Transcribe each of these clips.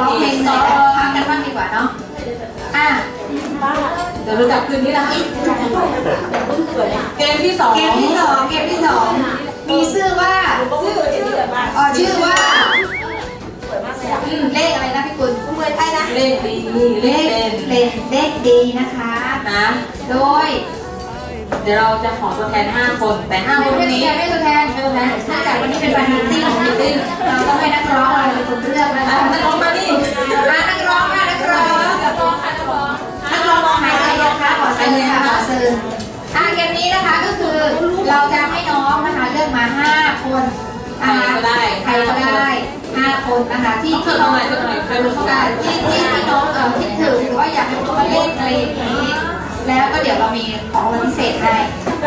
ร้องเพลงหน่อยแต่พักกันบ้างดีกว่าเนาะอะเดี๋ยวเราจับคืนนี้นะคะเกมที่สองเกมที่สองเกมที่สองมีชื่อว่าอ๋อชื่อว่าอืมเลขอะไรนะพี่กุลเปิดไพ่นะเลขดีเลเลขขเด่นเลขเลขดีนะคะนะโดยเดี๋ยวเราจะขอตัวแทนห้าคนแต่ห้าคนไม่นี้ใช่ไม่ตัวแทนไม่ตัวแทนเนื่องจากวันนี้เป็นวันมิตติ้ง มิตติ้งเราต้องให้นักร้องเราเป็นคนเลือกนะคะนักร้องมานี่อะนักร้องค่ะนักร้องนักร้องนักร้องหายใจนะคะขอเชิญค่ะขอเชิญอะเกมนี้นะคะก็คือเราจะให้น้องนะคะเลือกมาห้าคนใครก็ได้ใครก็ได้ห้าคนนะคะที่เธอทำอะไรเธอทำอะไรใครรู้เข้าอ่าได้ที่ที่ที่น้องเออคิดถึงหรือว่าอยากให้ตัวเลขอะไรอย่างนี้แล้วก็เดี๋ยวเรามีของรางวัลพิเศษให้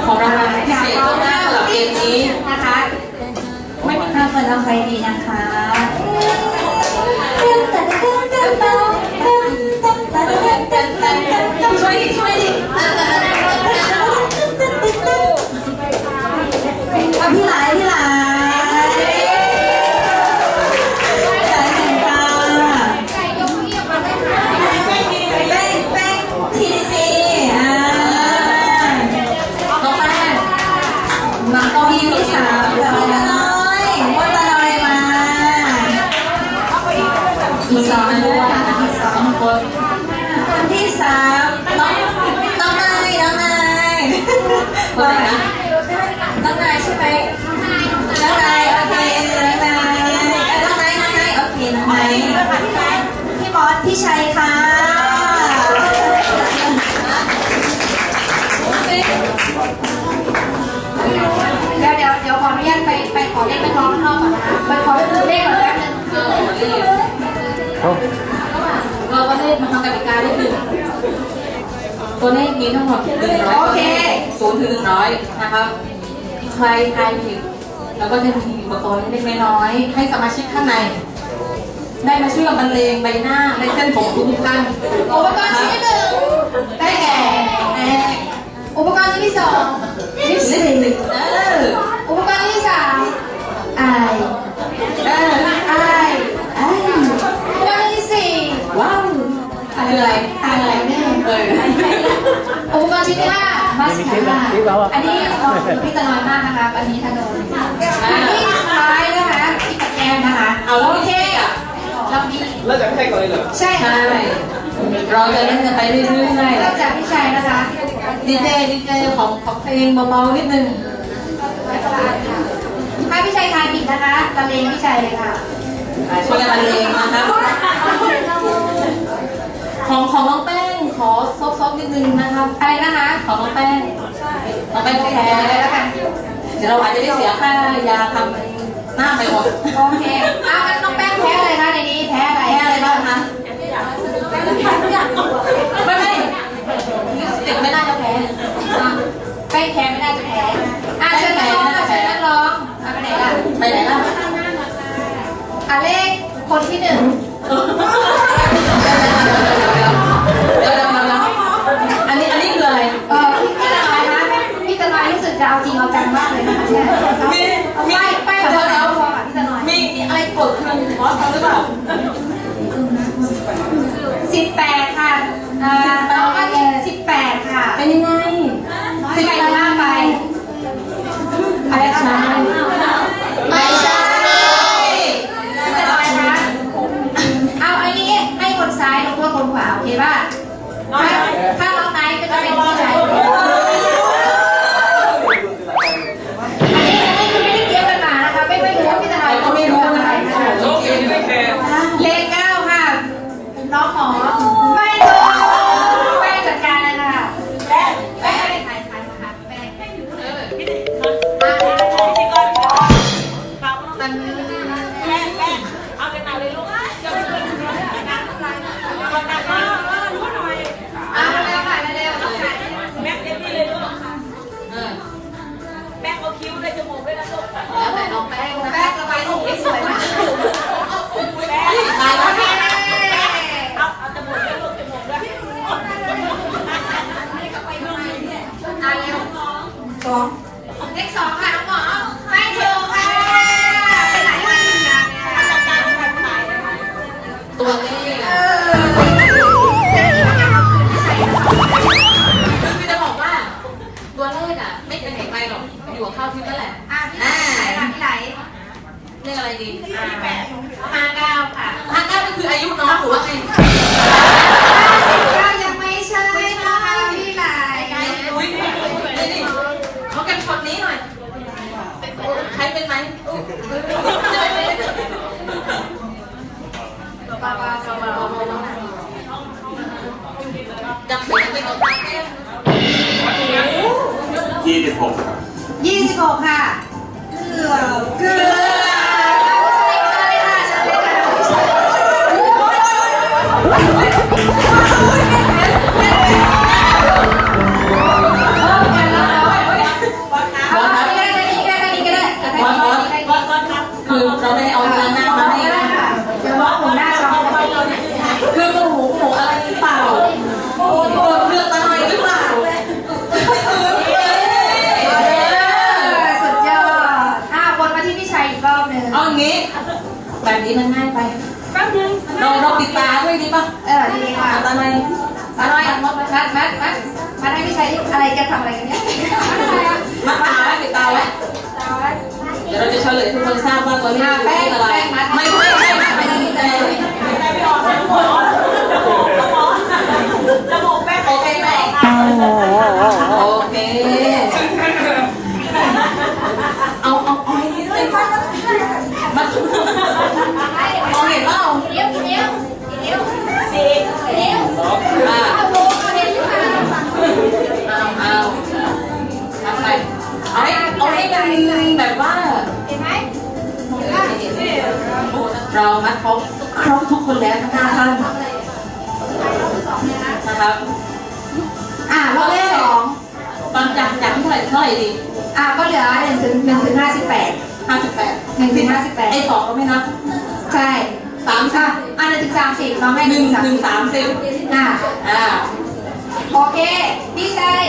ของรางวัลพิเศษก็ได้สำหรับเกมนี้นะคะ คนเอาใครดีนะคะ อีกสองด้วยอีกสองคนคนที่สามน้องน้องนายน้องนายคนไหนนะน้องนายใช่ไหมน้องนายโอเคน้องนายเอ้ยน้องนายน้องนายโอเคน้องนายพี่บอสพี่ชัยค่ะ ตัวเลขมีทั้งหมดหนึ่งร้อยตัวเลขศูนย์ถึงหนึ่งร้อยนะครับ ใครทายผิดแล้วก็จะมีอุปกรณ์เล็กๆน้อยๆให้สมาชิกข้างใน ได้มาช่วยบรรเลงใบหน้าและเส้นผมทุกท่านอุปกรณ์ชิ้นที่หนึ่งได้แก่อุปกรณ์ชิ้นที่สองลิปสติกเอออุปกรณ์ชิ้นที่สามอายเอออายอายอุปกรณ์ชิ้นที่สี่ว้าวอะไรอะไรตาอะไรเนี่ยเออ อุปกรณ์ชิ้นที่ห้ามาสคาร่าอันนี้ของพี่ตะนอยมากนะคะอันนี้ถนนอันนี้สุดท้ายนะคะที่ปัดแก้มนะคะเอาแล้วโอมีเคเค้กอะเรามีแล้วจะไม่ให้ก่อนเลยเหรอใช่ใช่ค่ะเราจะเล่นกันไปเรื่อยเริ่มจากพี่ชัยนะคะๆดีเจดีเจของของเพลงเบาๆนิดนึงถ้าพี่ชัยทายผิดนะคะตะเลงพี่ชัยเลยค่ะอะช่วยกันบรรเลงนะครับของของน้องแป้ง ขอซบๆนิดนึงนะครับอะไรนะคะของน้องแป้งน้องแป้งแพ้เลยแล้วกันเดี๋ยวเราอาจจะได้เสียค่ายาทำหน้าไปหมดโอเคเอางั้นน้องแป้งแพ้อะไรคะในนี้แพ้อะไรแพ้อะไรบ้างคะไม่ไม่ลิปสติกไม่น่าจะแพ้อะแป้งแพ้ไม่น่าจะแพ้อะเชิญนักร้องค่ะเชิญนักร้องอะไปไหนล่ะไปไหนล่ะอะเลขคนที่หนึ่ง รือว่าไงห้าสิบเก้ายังไม่ใช่นะคะพี่ไหลอุ้ยนี่นี่เขากันช็อตนี้หน่อย ใครเป็นไหมเบาๆเบาๆเบาๆจับเสียงเป็นเอาตาแก้มยี่สิบหกครับยี่สิบหกค่ะ เกือบเกือบ คือเราไม่ได้เอาล้างหน้ามาให้ก็ได้ค่ะเดี๋ยวว่าหนูหน้าจอคือหมูหมูอะไรหรือเปล่าโอ้โหเลือกตาหน่อยหรือเปล่าสุดยอดอะวนมาที่พี่ชัยอีกรอบหนึ่งเอาอย่างนี้ แบบนี้มันง่ายไปแป๊บนึงเราเราปิดตาด้วยดีป่ะเออดีค่ะตาในมาหน่อยมัดมัดมัดมัดให้พี่ชัยอะไรจะทำอะไรกันเนี่ยอะไรมัดตาไว้ปิดตาไว้ ดี๋ยวเราจะเฉลยให้ทุกคนทราบว่าตัวนี้คือเลขอะไรไม่ไม่ไม่ไม่ไม่โอเคไหมโอเค เรามัดครบครบทุกคนแล้วทั้งห้าท่านนะครับอะรอบที่สองตอนจากจากที่เท่าไหร่เท่าไหร่ดีอะก็เหลือหนึ่งถึงหนึ่งถึงห้าสิบแปดห้าสิบแปดหนึ่งถึงห้าสิบแปดไอ้สองก็ไม่นับใช่สามสิอะบอะหนึ่งถึงสามสิบน้องให้หนึ่งสามหนึ่งสามสิบอะอ่าโอเคพี่ชัย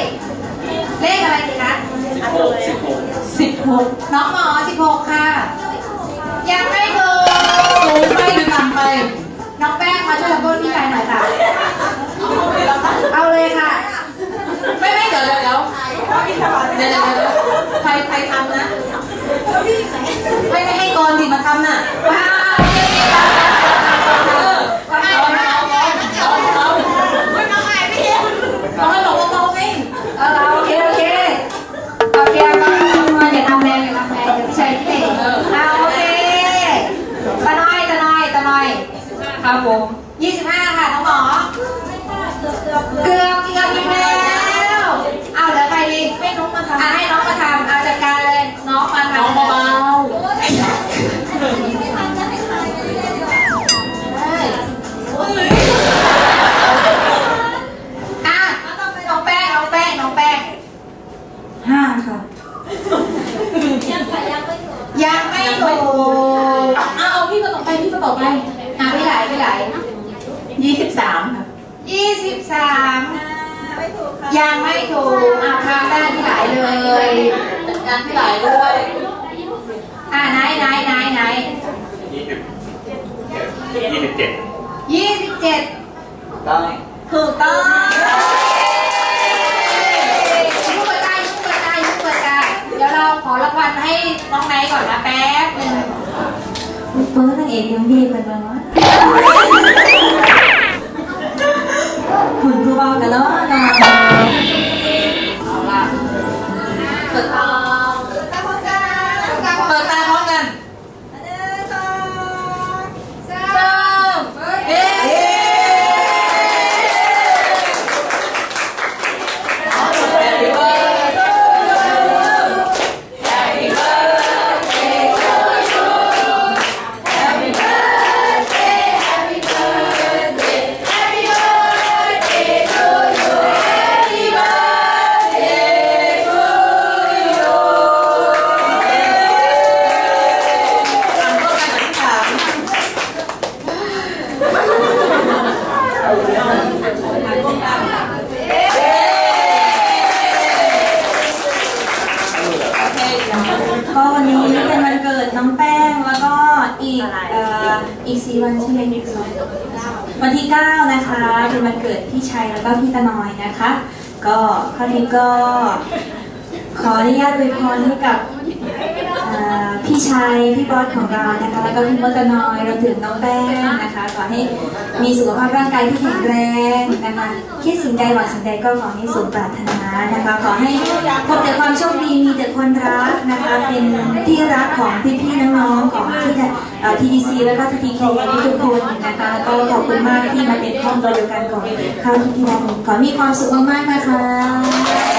เลขอะไรดีคะสิบหกสิบหกสิบหกน้องหมอสิบหกค่ะยังไม่ถูกสูง ไปหรือต่ำไป น้องแป้งมาช่วยทำโทษพี่ชายหน่อยค่ะ เอาเลยค่ะ ไม่ไม่เดี๋ยวเดี๋ยวเดี๋ยวเดี๋ยวเดี๋ยวเดี๋ยวใครใครทำนะ ครับผมยี่สิบห้าค่ะน้องหมอเกือบเกือบอีกแล้วเอาเหลือใครดีให้น้องมาทำให้น้องมาทำเอาจัดการเลยน้องมาทำน้องเบาอะน้องแป้งน้องแป้งน้องแป้งห้าค่ะยังไม่ถูกเอาเอาพี่คนต่อไปพี่คนต่อไปอะ พี่ไหลพี่ไหลยี่สิบสามค่ะยี่สิบสามยังไม่ถูกอะข้ามได้พี่ไหลเลยจัดการที่หลายด้วยอะไหนไหนไหนไหนยี่สิบยี่สิบเจ็ดยี่สิบเจ็ดได้ถูกต้องยุ่งเปิดใจยุ่งเปิดใจยุ่งเปิดใจเดี๋ยวเราขอรางวัลให้น้องไนท์ก่อนนะแป๊บหนึงเปิดนางเอกยังดีเป็นบ้า พี่ชัยแล้วก็พี่ตะนอยนะคะ ก็ข้อนี้ก็ขออนุญาตอวยพรให้กับ พี่ชัยพี่บอสของเรานะคะแล้วก็พี่มดตะนอยรวมถึงน้องแป้งนะคะขอให้มีสุขภาพร่างกายที่แข็งแรงนะคะคิดสิ่งใดหวังสิ่งใดก็ขอให้สมปรารถนานะคะขอให้พบแต่ความโชคดีมีแต่คนรักนะคะเป็นที่รักของพี่ๆน้องๆของที่ทีดีซีแล้วก็ทีเคทุกคนนะคะก็ขอบคุณมากที่มาเป็นครอบครัวเดียวกันของข้าวที่ที่รักขอมีความสุขมากๆนะคะ